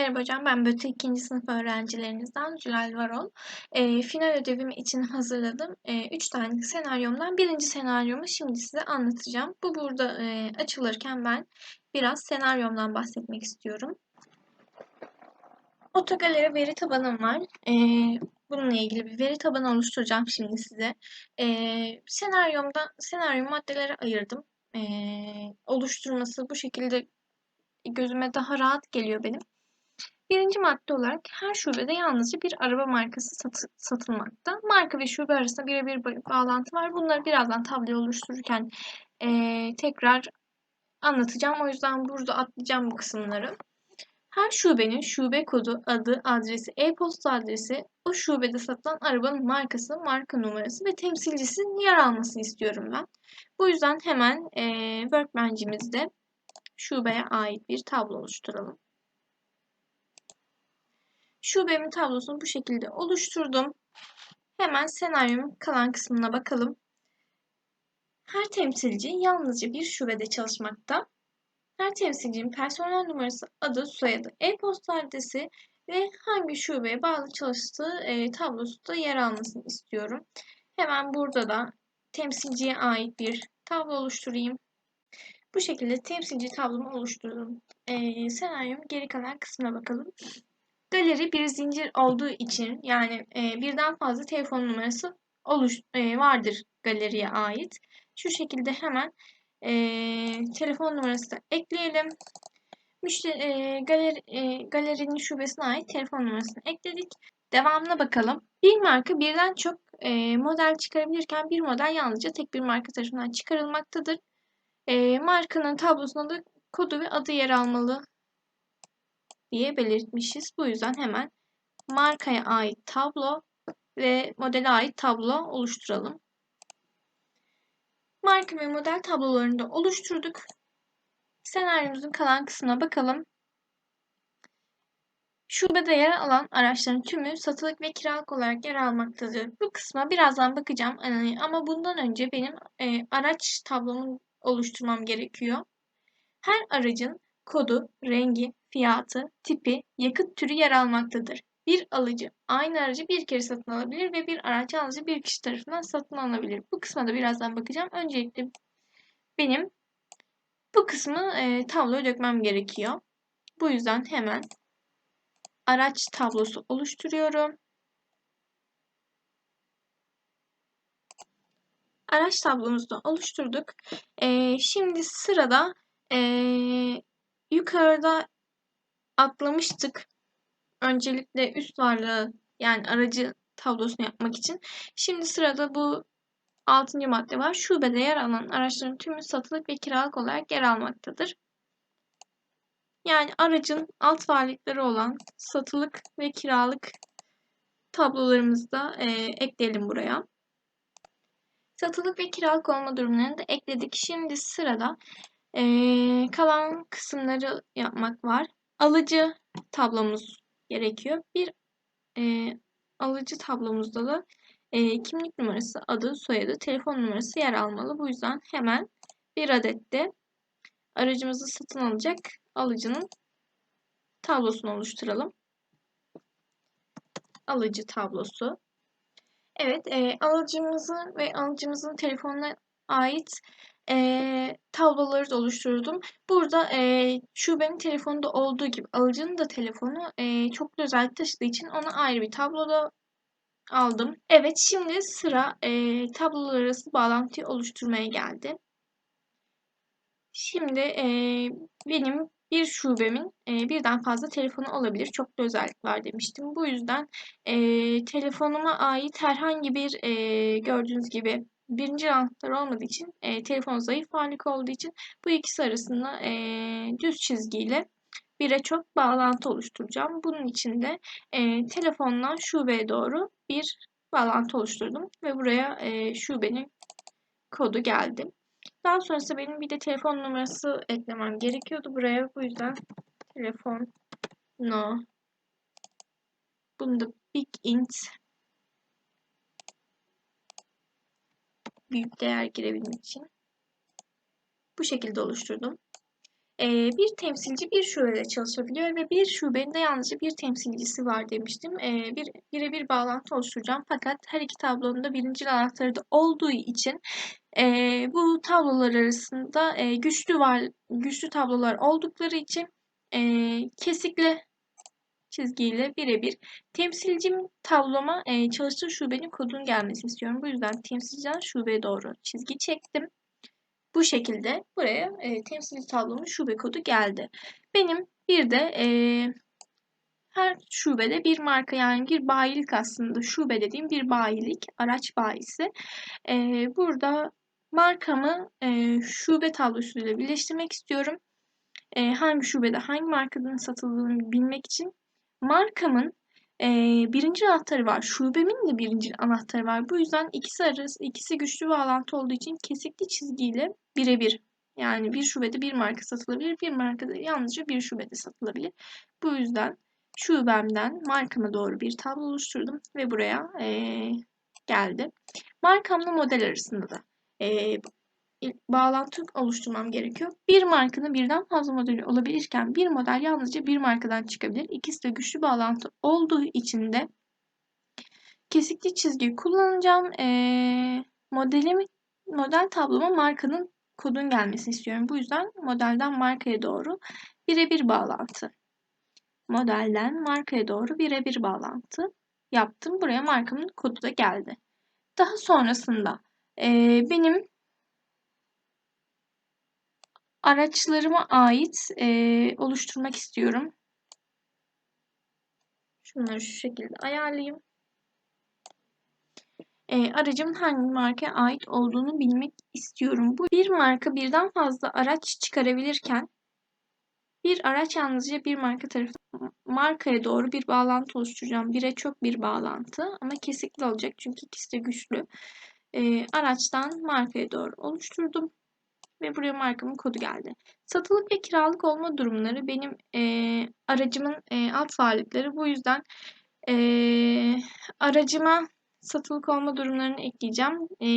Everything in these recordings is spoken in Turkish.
Merhaba hocam, ben BÖTE 2. sınıf öğrencilerinizden Zülal Varol. Eee, final ödevim için hazırladım. 3 tane senaryomdan birinci senaryomu şimdi size anlatacağım. Bu burada eee, açılırken ben biraz senaryomdan bahsetmek istiyorum. Otogaleri veri tabanım var. Eee, bununla ilgili bir veri tabanı oluşturacağım şimdi size. Eee senaryomda senaryo maddelere ayırdım. Eee, oluşturması bu şekilde gözüme daha rahat geliyor benim. Birinci madde olarak her şubede yalnızca bir araba markası satı, satılmakta. Marka ve şube arasında birebir bir bağlantı var. Bunları birazdan tablo oluştururken e, tekrar anlatacağım. O yüzden burada atlayacağım bu kısımları. Her şubenin şube kodu, adı, adresi, e-posta adresi, o şubede satılan arabanın markası, marka numarası ve temsilcisinin yer almasını istiyorum ben. Bu yüzden hemen e, Workbench'imizde şubeye ait bir tablo oluşturalım. Şubemin tablosunu bu şekilde oluşturdum. Hemen senaryomun kalan kısmına bakalım. Her temsilci yalnızca bir şubede çalışmakta. Her temsilcinin personel numarası, adı, soyadı, e-posta adresi ve hangi şubeye bağlı çalıştığı e, tablosu da yer almasını istiyorum. Hemen burada da temsilciye ait bir tablo oluşturayım. Bu şekilde temsilci tablomu oluşturdum. E, senaryomun geri kalan kısmına bakalım. Galeri bir zincir olduğu için yani e, birden fazla telefon numarası oluş, e, vardır galeriye ait. Şu şekilde hemen e, telefon numarası da ekleyelim. Müşteri, e, galeri, e, galerinin şubesine ait telefon numarasını ekledik. Devamına bakalım. Bir marka birden çok e, model çıkarabilirken bir model yalnızca tek bir marka tarafından çıkarılmaktadır. E, markanın tablosunda da kodu ve adı yer almalı diye belirtmişiz. Bu yüzden hemen markaya ait tablo ve modele ait tablo oluşturalım. Marka ve model tablolarını da oluşturduk. Senaryomuzun kalan kısmına bakalım. Şubede yer alan araçların tümü satılık ve kiralık olarak yer almaktadır. Bu kısma birazdan bakacağım ama bundan önce benim e, araç tablomu oluşturmam gerekiyor. Her aracın kodu, rengi, fiyatı, tipi, yakıt türü yer almaktadır. Bir alıcı aynı aracı bir kere satın alabilir ve bir araç yalnızca bir kişi tarafından satın alınabilir. Bu kısma da birazdan bakacağım. Öncelikle benim bu kısmı e, tabloya dökmem gerekiyor. Bu yüzden hemen araç tablosu oluşturuyorum. Araç tablomuzu da oluşturduk. E, şimdi sırada e, yukarıda atlamıştık. Öncelikle üst varlığı yani aracı tablosunu yapmak için. Şimdi sırada bu 6. madde var. Şubede yer alan araçların tümü satılık ve kiralık olarak yer almaktadır. Yani aracın alt varlıkları olan satılık ve kiralık tablolarımızı da e, ekleyelim buraya. Satılık ve kiralık olma durumlarını da ekledik. Şimdi sırada e, kalan kısımları yapmak var. Alıcı tablomuz gerekiyor. Bir e, alıcı tablomuzda da e, kimlik numarası, adı, soyadı, telefon numarası yer almalı. Bu yüzden hemen bir adet de aracımızı satın alacak alıcının tablosunu oluşturalım. Alıcı tablosu. Evet, e, alıcımızın ve alıcımızın telefonuna ait e, tabloları da oluşturdum. Burada e, şubenin telefonunda olduğu gibi alıcının da telefonu e, çoklu özellik taşıdığı için ona ayrı bir tabloda aldım. Evet şimdi sıra e, tablolar arası bağlantıyı oluşturmaya geldi. Şimdi e, benim bir şubemin e, birden fazla telefonu olabilir. Çoklu özellik var demiştim. Bu yüzden e, telefonuma ait herhangi bir e, gördüğünüz gibi birinci anahtar olmadığı için e, telefon zayıf varlık olduğu için bu ikisi arasında e, düz çizgiyle bire çok bağlantı oluşturacağım. Bunun için de e, telefondan şubeye doğru bir bağlantı oluşturdum ve buraya e, şubenin kodu geldi. Daha sonrasında benim bir de telefon numarası eklemem gerekiyordu buraya. Bu yüzden telefon no bunu da big int büyük değer girebilmek için bu şekilde oluşturdum. e, bir temsilci bir şubede çalışabiliyor ve bir şubenin de yalnızca bir temsilcisi var demiştim. E, bir birebir bağlantı oluşturacağım fakat her iki tablonun da birinci anahtarı da olduğu için e, bu tablolar arasında e, güçlü var güçlü tablolar oldukları için e, kesikle çizgiyle birebir temsilcim tabloma e, çalıştığı şubenin kodunun gelmesini istiyorum. Bu yüzden temsilciden şubeye doğru çizgi çektim. Bu şekilde buraya e, temsilci tablomun şube kodu geldi. Benim bir de e, her şubede bir marka yani bir bayilik aslında şube dediğim bir bayilik araç bayisi. E, burada markamı e, şube tablosuyla birleştirmek istiyorum. E, hangi şubede hangi markanın satıldığını bilmek için markamın e, birinci anahtarı var. Şubemin de birinci anahtarı var. Bu yüzden ikisi arası ikisi güçlü bağlantı olduğu için kesikli çizgiyle birebir. Yani bir şubede bir marka satılabilir, bir markada yalnızca bir şubede satılabilir. Bu yüzden şubemden markama doğru bir tablo oluşturdum ve buraya e, geldi. Markamla model arasında da e, bağlantı oluşturmam gerekiyor. Bir markanın birden fazla modeli olabilirken bir model yalnızca bir markadan çıkabilir. İkisi de güçlü bağlantı olduğu için de kesikli çizgi kullanacağım. Ee, modelim, model tabloma markanın kodun gelmesini istiyorum. Bu yüzden modelden markaya doğru birebir bağlantı. Modelden markaya doğru birebir bağlantı yaptım. Buraya markamın kodu da geldi. Daha sonrasında e, benim araçlarıma ait e, oluşturmak istiyorum. Şunları şu şekilde ayarlayayım. E, aracımın hangi markaya ait olduğunu bilmek istiyorum. Bu bir marka birden fazla araç çıkarabilirken bir araç yalnızca bir marka tarafından markaya doğru bir bağlantı oluşturacağım. Bire çok bir bağlantı ama kesikli olacak çünkü ikisi de güçlü. E, araçtan markaya doğru oluşturdum ve buraya markamın kodu geldi. Satılık ve kiralık olma durumları benim e, aracımın e, alt varlıkları. Bu yüzden e, aracıma satılık olma durumlarını ekleyeceğim. E,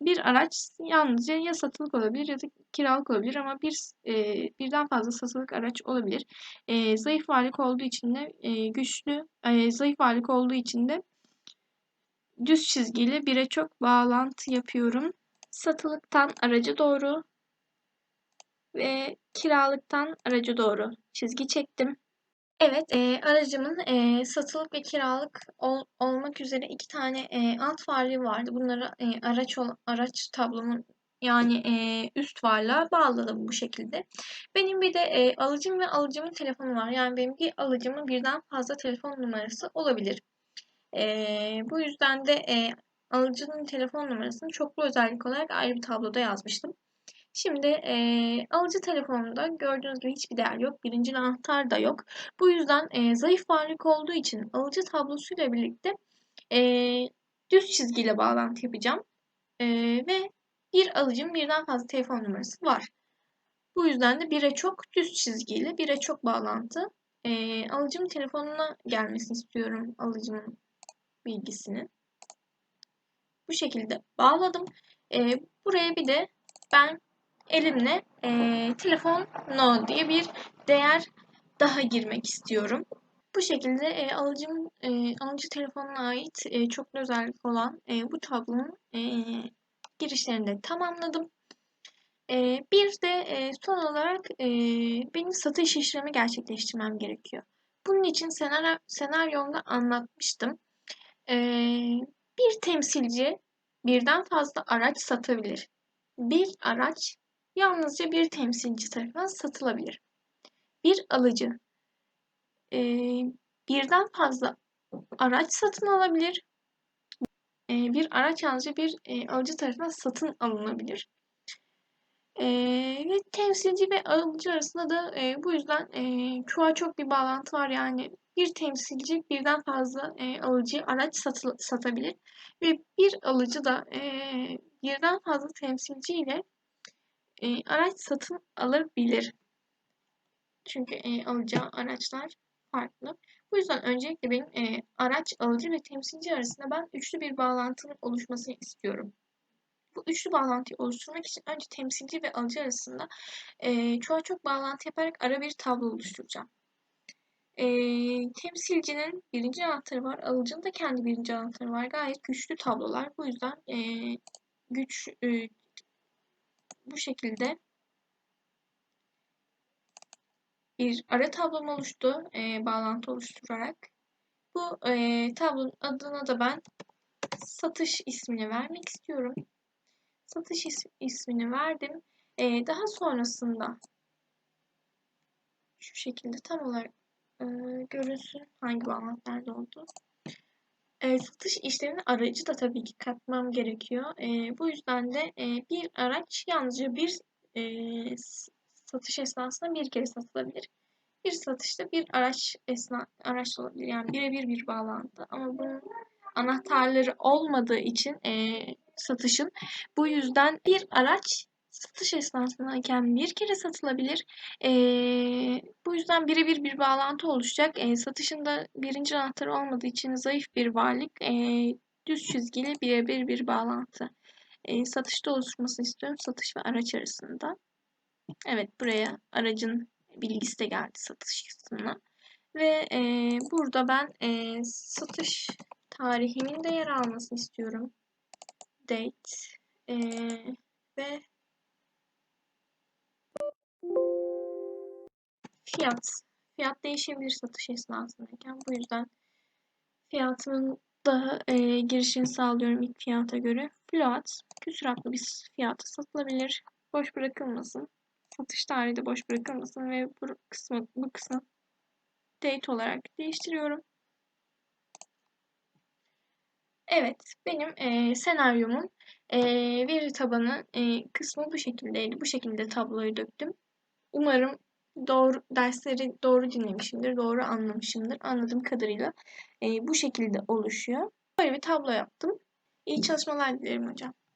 bir araç yalnızca ya satılık olabilir ya da kiralık olabilir ama bir e, birden fazla satılık araç olabilir. E, zayıf varlık olduğu için de e, güçlü, e, zayıf varlık olduğu için de düz çizgiyle bire çok bağlantı yapıyorum. Satılıktan araca doğru ve kiralıktan araca doğru çizgi çektim. Evet, e, aracımın e, satılık ve kiralık ol, olmak üzere iki tane e, alt varlığı vardı. Bunları e, araç ol, araç tablomun yani e, üst varlığa bağladım bu şekilde. Benim bir de e, alıcım ve alıcımın telefonu var. Yani benim bir alıcımın birden fazla telefon numarası olabilir. E, bu yüzden de e, alıcının telefon numarasını çoklu özellik olarak ayrı bir tabloda yazmıştım. Şimdi e, alıcı telefonunda gördüğünüz gibi hiçbir değer yok. Birinci anahtar da yok. Bu yüzden e, zayıf varlık olduğu için alıcı tablosuyla birlikte e, düz çizgiyle bağlantı yapacağım. E, ve bir alıcının birden fazla telefon numarası var. Bu yüzden de bire çok düz çizgiyle bire çok bağlantı. E, alıcımın telefonuna gelmesini istiyorum alıcımın bilgisini. Bu şekilde bağladım. E, buraya bir de ben elimle e, telefon no diye bir değer daha girmek istiyorum. Bu şekilde e, alıcım e, alıcı telefonuna ait e, çoklu özellik olan e, bu tablonun e, girişlerini de tamamladım. E, bir de e, son olarak e, benim satış işlemi gerçekleştirmem gerekiyor. Bunun için senaryo, senaryomda anlatmıştım. E, bir temsilci birden fazla araç satabilir. Bir araç yalnızca bir temsilci tarafından satılabilir. Bir alıcı e, birden fazla araç satın alabilir. E, bir araç yalnızca bir e, alıcı tarafından satın alınabilir. E, ve temsilci ve alıcı arasında da e, bu yüzden e, çoğa çok bir bağlantı var. Yani bir temsilci birden fazla e, alıcı araç satı, satabilir ve bir alıcı da e, birden fazla temsilci ile e, araç satın alabilir. Çünkü e, alacağı araçlar farklı. Bu yüzden öncelikle benim e, araç alıcı ve temsilci arasında ben üçlü bir bağlantının oluşmasını istiyorum. Bu üçlü bağlantıyı oluşturmak için önce temsilci ve alıcı arasında e, çoğa çok bağlantı yaparak ara bir tablo oluşturacağım. E, temsilcinin birinci anahtarı var, alıcının da kendi birinci anahtarı var. Gayet güçlü tablolar. Bu yüzden e, güç e, bu şekilde bir ara tablom oluştu e, bağlantı oluşturarak. Bu e, tablonun adına da ben satış ismini vermek istiyorum. Satış is ismini verdim. E, daha sonrasında şu şekilde tam olarak e, görünsün hangi bağlantı nerede oldu. E, satış işleminin aracı da tabii ki katmam gerekiyor. E, bu yüzden de e, bir araç yalnızca bir e, satış esnasında bir kere satılabilir. Bir satışta bir araç esna araç olabilir. Yani birebir bir bağlantı. Ama bunun anahtarları olmadığı için e, satışın bu yüzden bir araç satış esnasındayken bir kere satılabilir. E, bu yüzden birebir bir bağlantı oluşacak. E, satışında birinci anahtarı olmadığı için zayıf bir varlık. E, düz çizgili birebir bir bağlantı. E, satışta oluşmasını istiyorum. Satış ve araç arasında. Evet buraya aracın bilgisi de geldi satış kısmına. Ve e, burada ben e, satış tarihimin de yer almasını istiyorum. Date e, ve fiyat. Fiyat değişebilir satış esnasındayken. Bu yüzden fiyatımın da e, girişini sağlıyorum ilk fiyata göre. Float küsuratlı bir fiyata satılabilir. Boş bırakılmasın satış tarihi de boş bırakılmasın ve bu kısmı bu kısmı date olarak değiştiriyorum. Evet, benim e, senaryomun e, veri tabanı e, kısmı bu şekildeydi. Bu şekilde tabloyu döktüm. Umarım doğru dersleri doğru dinlemişimdir, doğru anlamışımdır. Anladığım kadarıyla e, bu şekilde oluşuyor. Böyle bir tablo yaptım. İyi çalışmalar dilerim hocam.